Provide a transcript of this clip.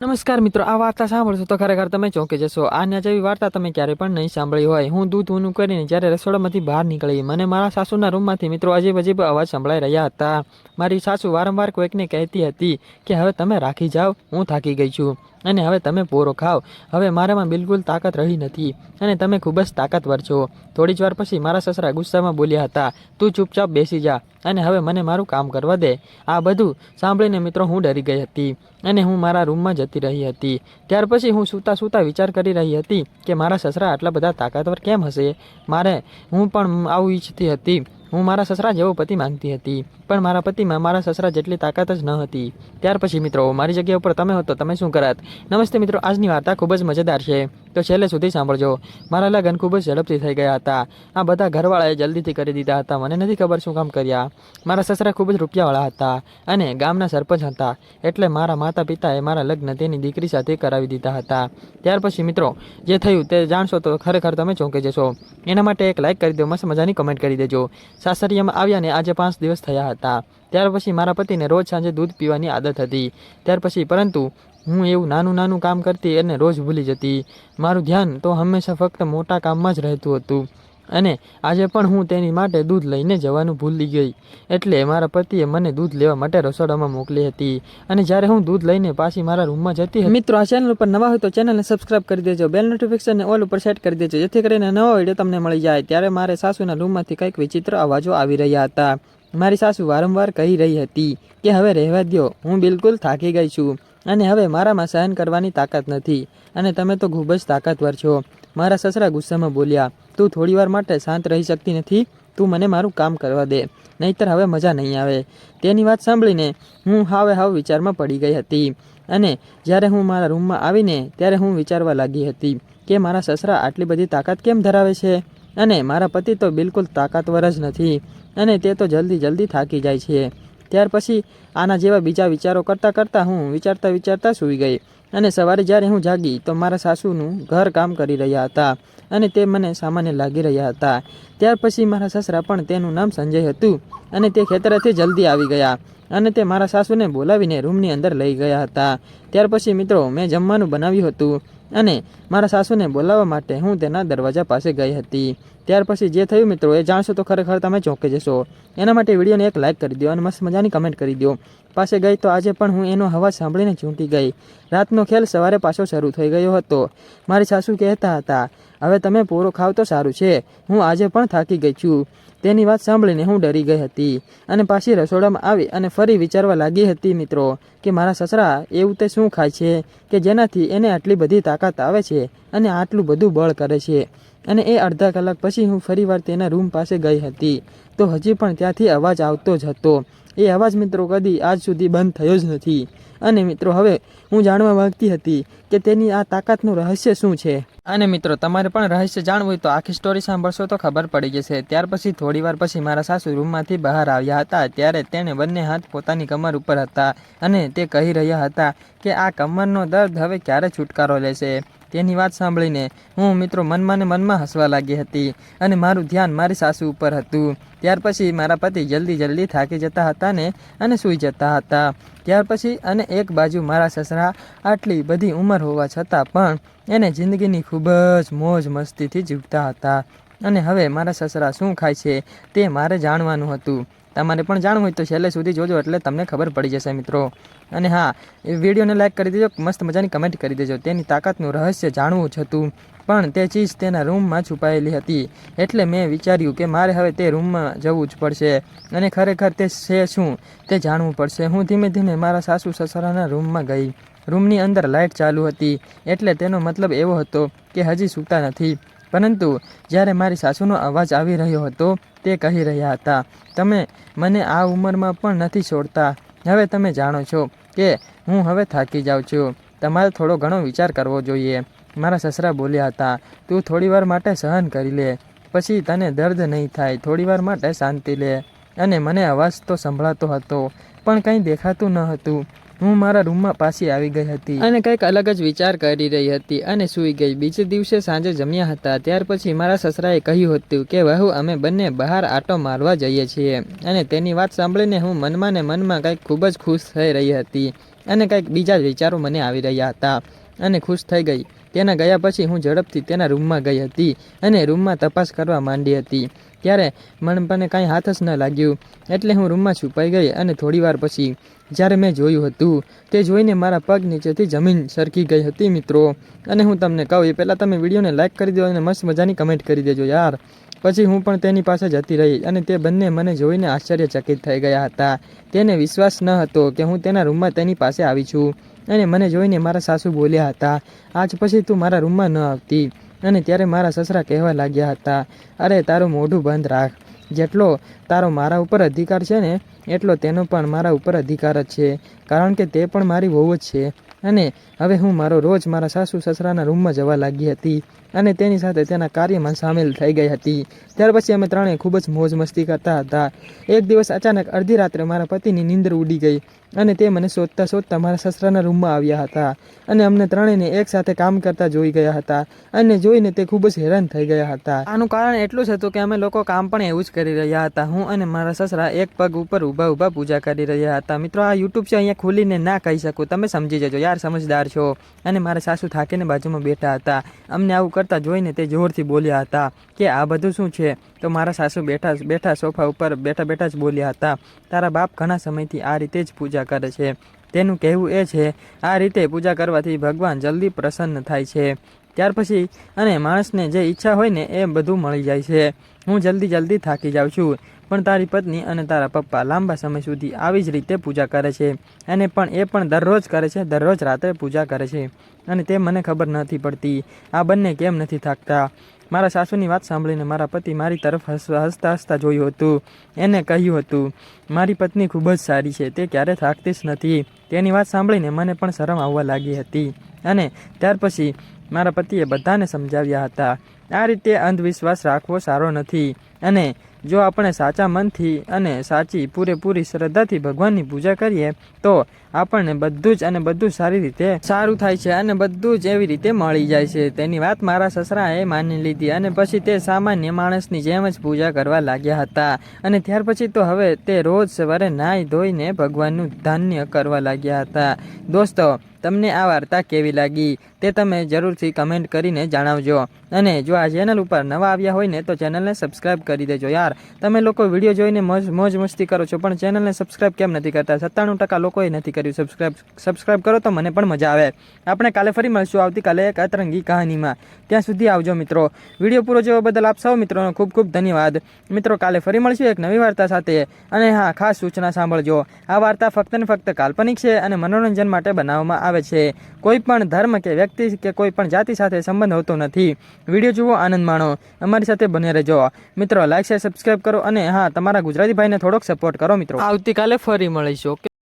નમસ્કાર મિત્રો, આ વાર્તા સાંભળશો તો ખરેખર તમે ચોંકી જશો. આના જેવી વાર્તા તમે ક્યારે પણ નહીં સાંભળી હોય. હું દૂધ ઊનું કરીને જ્યારે રસોડામાંથી બહાર નીકળી, મને મારા સાસુના રૂમમાંથી મિત્રો અજીબ અજીબ અવાજ સંભળાઈ રહ્યા હતા. મારી સાસુ વારંવાર કોઈકને કહેતી હતી કે, હવે તમે રાખી જાઓ, હું થાકી ગઈ છું. અને હવે તમે પોરો ખાઓ. હવે મારામાં બિલકુલ તાકાત રહી નથી અને તમે ખૂબ જ તાકાતવર છો. થોડી જ વાર પછી મારા સસરા ગુસ્સામાં બોલ્યા હતા, તું ચૂપચાપ બેસી જા અને હવે મને મારું કામ કરવા દે. આ બધું સાંભળીને મિત્રો હું ડરી ગઈ હતી અને હું મારા રૂમમાં જતી રહી હતી. ત્યાર પછી હું સૂતા સૂતા વિચાર કરી રહી હતી કે મારા સસરા આટલા બધા તાકાતવર કેમ હશે? મારે હું પણ આવું ઈચ્છતી હતી. હું મારા સસરા જેવો પતિ માંગતી હતી, પણ મારા પતિમાં મારા સસરા જેટલી તાકાત જ ન હતી. ત્યાર પછી મિત્રો, મારી જગ્યા ઉપર તમે હો તો તમે શું કરાત? નમસ્તે મિત્રો, આજની વાર્તા ખૂબ જ મજેદાર છે. તો છેલ્લે સુધી સાંભળજો. મારા લગ્ન ખૂબ જ ઝડપથી થઈ ગયા હતા. આ બધા ઘરવાળાએ જલ્દીથી કરી દીધા હતા. મને નથી ખબર શું કામ કર્યા. મારા સસરા ખૂબ જ રૂપિયાવાળા હતા અને ગામના સરપંચ હતા. એટલે મારા માતા પિતાએ મારા લગ્ન તેની દીકરી સાથે કરાવી દીધા હતા. ત્યાર પછી મિત્રો, જે થયું તે જાણશો તો ખરેખર તમે ચોંકી જશો. એના માટે એક લાઇક કરી દો, મસ્ત મજાની કમેન્ટ કરી દેજો. સાસરિયામાં આવ્યા ને આજે પાંચ દિવસ થયા હતા. ત્યાર પછી મારા પતિને રોજ સાંજે દૂધ પીવાની આદત હતી. ત્યાર પછી પરંતુ હું એવું નાનું નાનું કામ કરતી અને રોજ ભૂલી જતી. મારું ધ્યાન તો હંમેશા ફક્ત મોટા કામમાં જ રહેતું હતું. અને આજે પણ હું તેની માટે દૂધ લઈને જવાનું ભૂલી ગઈ. એટલે મારા પતિએ મને દૂધ લેવા માટે રસોડામાં મોકલી હતી. અને જ્યારે હું દૂધ લઈને પાછી મારા રૂમમાં જતી મિત્રો, આ ચેનલ ઉપર નવા હોય તો ચેનલને સબસ્ક્રાઇબ કરી દેજો. બેલ નોટિફિકેશનને ઓલ ઉપર સેટ કરી દેજો. જેથી કરીને નવો વીડિયો તમને મળી જાય. ત્યારે મારે સાસુના રૂમમાંથી કંઈક વિચિત્ર અવાજો આવી રહ્યા હતા. મારી સાસુ વારંવાર કહી રહી હતી કે, હવે રહેવા દ્યો. હું બિલકુલ થાકી ગઈ છું. અને હવે મારામાં સહન કરવાની તાકાત નથી. અને તમે તો ખૂબ જ તાકાતવર છો. મારા સસરા ગુસ્સામાં બોલ્યા, તું થોડીવાર માટે શાંત રહી શકતી નથી. તું મને મારું કામ કરવા દે. નહીંતર હવે મજા નહીં આવે. તેની વાત સાંભળીને હું હાવે હાવ વિચારમાં પડી ગઈ હતી. અને જ્યારે હું મારા રૂમમાં આવીને ત્યારે હું વિચારવા લાગી હતી કે મારા સસરા આટલી બધી તાકાત કેમ ધરાવે છે? અને મારા પતિ તો બિલકુલ તાકાતવર જ નથી. અને તે તો જલ્દી જલ્દી થાકી જાય છે. ત્યાર પછી આના જેવા બીજા વિચારો કરતાં કરતાં હું વિચારતા વિચારતા સૂઈ ગઈ. અને સવારે જ્યારે હું જાગી તો મારા સાસુનું ઘર કામ કરી રહ્યા હતા અને તે મને સામાન્ય લાગી રહ્યા હતા. ત્યાર પછી મારા સસરા પણ તેનું નામ સંજય હતું અને તે ખેતરેથી જલ્દી આવી ગયા અને તે મારા સાસુને બોલાવીને રૂમની અંદર લઈ ગયા હતા. ત્યાર પછી મિત્રો, મેં જમવાનું બનાવ્યું હતું. અને મારા સાસુને બોલાવવા માટે હું તેના દરવાજા પાસે ગઈ હતી. ત્યાર પછી જે થયું મિત્રો, એ જાણશો તો ખરેખર તમે ચોંકી જશો. એના માટે વિડીયોને એક લાઇક કરી દો અને મસ્ત મજાની કમેન્ટ કરી દો પાસે ગઈ તો આજે પણ હું એનો અવાજ સાંભળીને ચૂંટી ગઈ. રાતનો ખેલ સવારે પાછો શરૂ થઈ ગયો હતો. મારી સાસુ કહેતા હતા હવે તમે પૂરો ખાવ તો સારું છે. હું આજે પણ થાકી ગઈ છું. તેની વાત સાંભળીને હું ડરી ગઈ હતી. અને પાછી રસોડામાં આવી અને ફરી વિચારવા લાગી હતી મિત્રો કે મારા સસરા એવું તે શું ખાય છે કે જેનાથી એને આટલી બધી તાકાત આવે છે અને આટલું બધું બળ કરે છે. અને એ અડધા કલાક પછી હું ફરીવાર તેના રૂમ પાસે ગઈ હતી. તો હજી પણ ત્યાંથી અવાજ આવતો જ હતો. એ અવાજ મિત્રો કદી આજ સુધી બંધ થયો જ નથી. અને મિત્રો હવે હું જાણવા માંગતી હતી કે તેની આ તાકાતનું રહસ્ય શું છે? અને મિત્રો તમારે પણ રહસ્ય જાણવું હોય તો આખી સ્ટોરી સાંભળશો તો ખબર પડી જશે. ત્યાર પછી થોડીવાર પછી મારા સાસુ રૂમમાંથી બહાર આવ્યા હતા. ત્યારે તેણે બંને હાથ પોતાની કમર ઉપર હતા અને તે કહી રહ્યા હતા કે આ કમરનો દર્દ હવે ક્યારે છુટકારો લેશે? તેની વાત સાંભળીને હું મિત્રો મનમાં ને મનમાં હસવા લાગી હતી અને મારું ધ્યાન મારી સાસુ ઉપર હતું. ત્યાર પછી મારા પતિ જલ્દી જલ્દી થાકી જતા હતા ને અને સૂઈ જતા હતા. ત્યાર પછી અને એક બાજુ મારા સસરા આટલી બધી ઉંમર હોવા છતાં પણ એને જિંદગીની ખૂબ જ મોજ મસ્તીથી જીવતા હતા. અને હવે મારા સસરા શું ખાય છે તે મારે જાણવાનું હતું. તમારે પણ જાણવું હોય તો છેલ્લે સુધી જોજો એટલે તમને ખબર પડી જશે મિત્રો. અને હા, એ વિડીયોને લાઇક કરી દેજો, મસ્ત મજાની કમેન્ટ કરી દેજો. તેની તાકાતનું રહસ્ય જાણવું જ હતું. પણ તે ચીજ તેના રૂમમાં છુપાયેલી હતી. એટલે મેં વિચાર્યું કે મારે હવે તે રૂમમાં જવું જ પડશે. અને ખરેખર તે છે શું? તે જાણવું પડશે. હું ધીમે ધીમે મારા સાસુ સસરાના રૂમમાં ગઈ. રૂમની અંદર લાઇટ ચાલુ હતી. એટલે તેનો મતલબ એવો હતો કે હજી સૂતા નથી. પરંતુ જ્યારે મારી સાસુનો અવાજ આવી રહ્યો હતો, તે કહી રહ્યા હતા, તમે મને આ ઉંમરમાં પણ નથી છોડતા. હવે તમે જાણો છો કે હું હવે થાકી જાઉં છું. તમારે થોડો ઘણો વિચાર કરવો જોઈએ. મારા સસરા બોલ્યા હતા, તું થોડીવાર માટે સહન કરી લે, પછી તને દર્દ નહીં થાય. થોડીવાર માટે શાંતિ લે. અને મને અવાજ તો સંભળાતો હતો, પણ કંઈ દેખાતું ન હતું. હું મારા રૂમમાં પાછી આવી ગઈ હતી. અને કંઈક અલગ જ વિચાર કરી રહી હતી અને સૂઈ ગઈ. બીજે દિવસે સાંજે જમ્યા હતા. ત્યાર પછી મારા સસરાએ કહ્યું હતું કે, વહુ, અમે બંને બહાર આટો મારવા જઈએ છીએ. અને તેની વાત સાંભળીને હું મનમાં ને મનમાં કંઈક ખૂબ જ ખુશ થઈ રહી હતી અને કંઈક બીજા જ વિચારો મને આવી રહ્યા હતા અને ખુશ થઈ ગઈ. તેના ગયા પછી હું ઝડપથી તેના રૂમમાં ગઈ હતી અને રૂમમાં તપાસ કરવા માંડી હતી. ત્યારે મને કાંઈ હાથ જ ન લાગ્યું. એટલે હું રૂમમાં છુપાઈ ગઈ અને થોડી વાર પછી જ્યારે મેં જોયું હતું, તે જોઈને મારા પગ નીચેથી જમીન સરકી ગઈ હતી મિત્રો. અને હું તમને કહું, એ પહેલાં તમે વિડીયોને લાઇક કરી દો અને મસ્ત મજાની કમેન્ટ કરી દેજો યાર. પછી હું પણ તેની પાસે જતી રહી અને તે બંને મને જોઈને આશ્ચર્યચકિત થઈ ગયા હતા. તેને વિશ્વાસ ન હતો કે હું તેના રૂમમાં તેની પાસે આવી છું. અને મને જોઈને મારા સાસુ બોલ્યા હતા, આજ પછી તું મારા રૂમમાં ન આવતી. અને ત્યારે મારા સસરા કહેવા લાગ્યા હતા, અરે, તારું મોઢું બંધ રાખ. જેટલો તારો મારા ઉપર અધિકાર છે ને, એટલો તેનો પણ મારા ઉપર અધિકાર જ છે. કારણ કે તે પણ મારી વહુ જ છે. અને હવે હું મારો રોજ મારા સાસુ સસરાના રૂમમાં જવા લાગી હતી અને તેની સાથે તેના કાર્યમાં સામેલ થઈ ગઈ હતી. ત્યાર પછી અમે ત્રણેય ખૂબ જ મોજ મસ્તી કરતા હતા. એક દિવસ અચાનક અડધી રાત્રે મારા પતિની નીંદર ઉડી ગઈ અને તે મને શોધતા શોધતા મારા સસરાના રૂમમાં આવ્યા હતા અને અમને ત્રણેયને એક સાથે કામ કરતા જોઈ ગયા હતા અને જોઈને તે ખૂબ જ હેરાન થઈ ગયા હતા. આનું કારણ એટલું જ હતું કે અમે લોકો કામ પણ એવું જ કરી રહ્યા હતા. હું અને મારા સસરા એક પગ ઉપર ઊભા ઊભા પૂજા કરી રહ્યા હતા. મિત્રો, આ યુટ્યુબ છે, અહીંયા ખોલીને ના કહી શકું. તમે સમજી જજો. યાર સમજદાર છો. અને મારા સાસુ થાકીને બાજુમાં બેઠા હતા. અમને આવું કરતા જોઈને તે જોરથી બોલ્યા હતા કે આ બધું શું છે? તો મારા સાસુ બેઠા બેઠા સોફા ઉપર બેઠા બેઠા જ બોલ્યા હતા. તારા બાપ ઘણા સમયથી આ રીતે જ પૂજા કરે છે. તેનું કહેવું એ છે, આ રીતે પૂજા કરવાથી ભગવાન જલ્દી પ્રસન્ન થાય છે. ત્યાર પછી અને માણસને જે ઈચ્છા હોય ને એ બધું મળી જાય છે. હું જલ્દી જલ્દી થાકી જાઉં છું. પણ તારી પત્ની અને તારા પપ્પા લાંબા સમય સુધી આવી જ રીતે પૂજા કરે છે અને પણ એ પણ દરરોજ કરે છે, દરરોજ રાત્રે પૂજા કરે છે. અને તે મને ખબર નથી પડતી. આ બંને કેમ નથી થાકતા? મારા સાસુની વાત સાંભળીને મારા પતિ મારી તરફ હસ- હસતા હસતા જોયું હતું. એને કહ્યું હતું, મારી પત્ની ખૂબ જ સારી છે, તે ક્યારે થાકતી જ નથી. તેની વાત સાંભળીને મને પણ શરમ આવવા લાગી હતી. અને ત્યાર પછી મારા પતિએ બધાને સમજાવ્યા હતા. આ રીતે અંધવિશ્વાસ રાખવો સારો નથી. અને જો આપણે સાચા મનથી અને સાચી પૂરેપૂરી શ્રદ્ધાથી ભગવાનની પૂજા કરીએ, તો આપણને બધું જ અને બધું સારી રીતે સારું થાય છે અને બધું જ એવી રીતે મળી જાય છે. તેની વાત મારા સસરાએ માની લીધી અને પછી તે સામાન્ય માણસની જેમ જ પૂજા કરવા લાગ્યા હતા. અને ત્યાર પછી તો હવે તે રોજ સવારે નાહી ધોઈને ભગવાનનું ધાન્ય કરવા લાગ્યા હતા. દોસ્તો તમને આ વાર્તા કેવી લાગી તે તમે જરૂરથી કમેન્ટ કરીને જણાવજો. અને જો આ ચેનલ ઉપર નવા આવ્યા હોય ને તો ચેનલને સબસ્ક્રાઈબ કરી દેજો યાર. તમે લોકો વીડિયો જોઈને મોજ મોજ મસ્તી કરો છો, પણ ચેનલને સબસ્ક્રાઇબ કેમ નથી કરતા? સત્તાણું ટકા લોકોએ નથી કર્યું સબસ્ક્રાઈબ સબસ્ક્રાઈબ કરો તો મને પણ મજા આવે. આપણે કાલે ફરી મળશું આવતીકાલે એક અતરંગી કહાનીમાં. ત્યાં સુધી આવજો મિત્રો. વીડિયો પૂરો જોવા બદલ આપ સૌ મિત્રોનો ખૂબ ખૂબ ધન્યવાદ. મિત્રો, કાલે ફરી મળશું એક નવી વાર્તા સાથે. અને હા, ખાસ સૂચના સાંભળજો. આ વાર્તા ફક્ત ને ફક્ત કાલ્પનિક છે અને મનોરંજન માટે બનાવવામાં આવે છે. કોઈ પણ ધર્મ કે વ્યક્તિ કે કોઈ પણ જાતિ સાથે સંબંધ હોતો નથી. વીડિયો જુઓ, આનંદ માણો. અમારી સાથે બને રહેજો. મિત્રો લાઈક શેર સબસ્ક્રાઇબ કરો અને હા, તમારા ગુજરાતી ભાઈને થોડોક સપોર્ટ કરો મિત્રો. આવતીકાલે ફરી મળીશું.